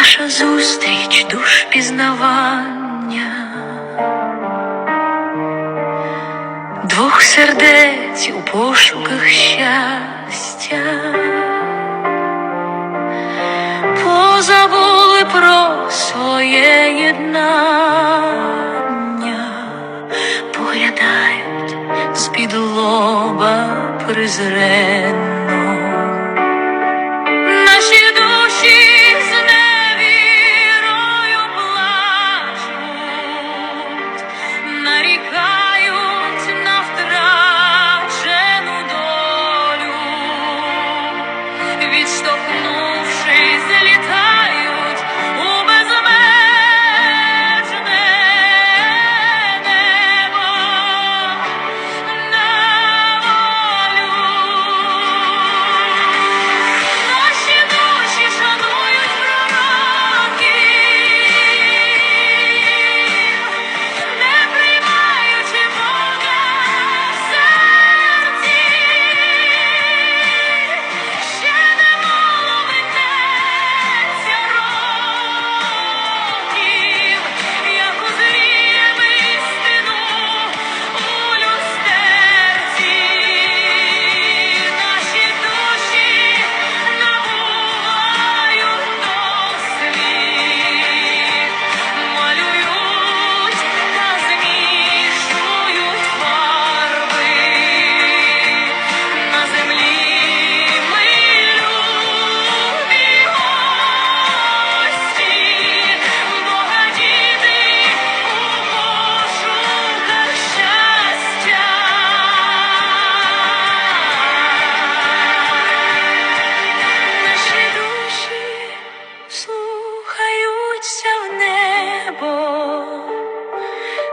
наша зустріч душ пізнавання, двох сердець у пошуках щастя, позабули про своє єднання, поглядають з під лоба презрення.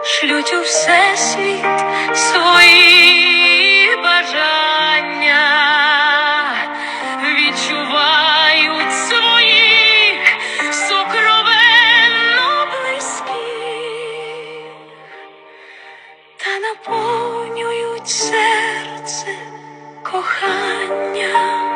шлють у всесвіт свої бажання, відчувають своїх сокровенно близьких та наповнюють серце кохання.